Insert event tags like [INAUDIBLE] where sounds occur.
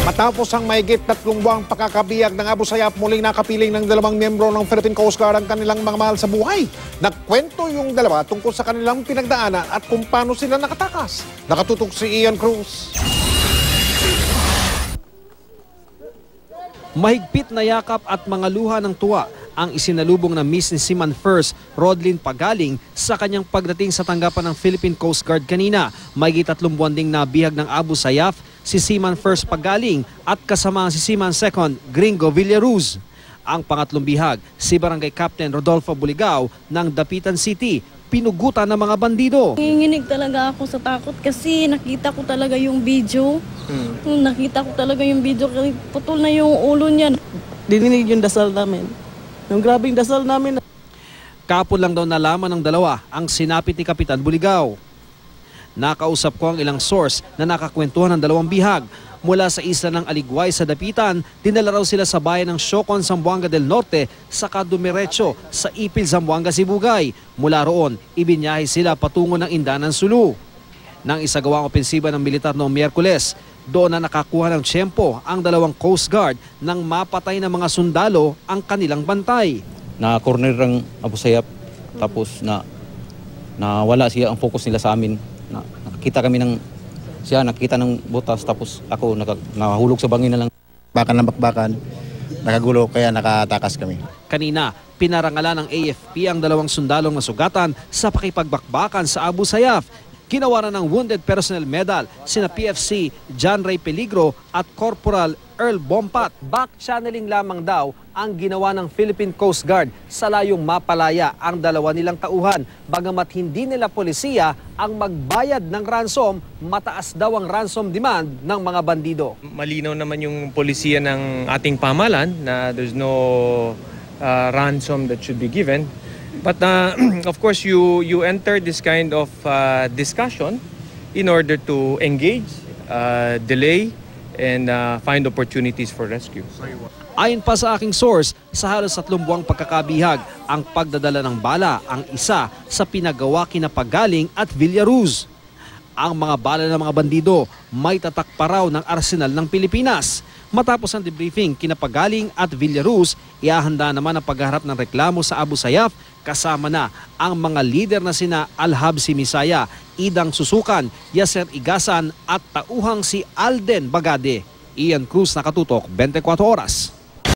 Matapos ang mahigit tatlong buwang pakakabiyag ng Abu Sayyaf, muling nakapiling ng dalawang miyembro ng Philippine Coast Guard ang kanilang mga mahal sa buhay. Nagkwento yung dalawa tungkol sa kanilang pinagdaanan at kung paano sila nakatakas. Nakatutok si Ian Cruz. Mahigpit na yakap at mga luha ng tuwa ang isinalubong ng Miss ni Seaman First, Rodlin Pagaling, sa kanyang pagdating sa tanggapan ng Philippine Coast Guard kanina. May tatlong buwan ding nabihag ng Abu Sayyaf, si Seaman First Pagaling at kasama si Seaman Second, Gringo Villaruz. Ang pangatlong bihag, si Barangay Captain Rodolfo Buligao ng Dapitan City, pinugutan ng mga bandido. Nanginginig talaga ako sa takot kasi nakita ko talaga yung video. Nung Nakita ko talaga yung video kasi putol na yung ulo niya. Dininig yung dasal namin. Yung grabing dasal namin. Kapon lang daw nalaman ng dalawa ang sinapit ni Kapitan Buligao. Nakausap ko ang ilang source na nakakwentuhan ng dalawang bihag. Mula sa isla ng Aligway sa Dapitan, dinala raw sila sa bayan ng Siocon, Zamboanga del Norte sa Kadumiretso sa Ipil, Zamboanga, Sibugay. Mula roon, ibinyahe sila patungo ng Indanan, Sulu. Nang isagawa ang opensiba ng militar noong Miyerkules, doon na nakakuha ng tiyempo ang dalawang Coast Guard nang mapatay ng mga sundalo ang kanilang bantay. na corner ng Abu Sayyaf tapos na na wala siya ang focus nila sa amin na nakakita kami ng siya nakita ng butas tapos ako naka, nahulog sa bangin na lang bakal ng bakbakan, nakagulo kaya nakatakas kami. Kanina, pinarangalan ng AFP ang dalawang sundalong nasugatan sa pakipagbakbakan sa Abu Sayyaf. Ginawa na ng Wounded Personnel Medal sina PFC John Ray Peligro at Corporal Earl Bompat. Back channeling lamang daw ang ginawa ng Philippine Coast Guard sa layong mapalaya ang dalawa nilang tauhan. Bagamat hindi nila polisiya ang magbayad ng ransom, mataas daw ang ransom demand ng mga bandido. malinaw naman yung polisiya ng ating pamalan na there's no uh, ransom that should be given. But uh, [CLEARS THROAT] of course, you you enter this kind of uh, discussion in order to engage, uh, delay, and uh, find opportunities for rescue. Ayon pa sa aking source, sa halos tatlong buwang pagkakabihag, ang pagdadala ng bala ang isa sa pinagawa kina Pagaling at Villaruz. Ang mga bala ng mga bandido may tatak pa raw ng arsenal ng Pilipinas. Matapos ang debriefing, kina Pagaling at Villaruz, iahanda naman ang pagharap ng reklamo sa Abu Sayyaf kasama na ang mga lider na sina Alhabsi Misaya, Idang Susukan, Yasser Igasan at tauhang si Alden Bagade. Ian Cruz nakatutok 24 oras.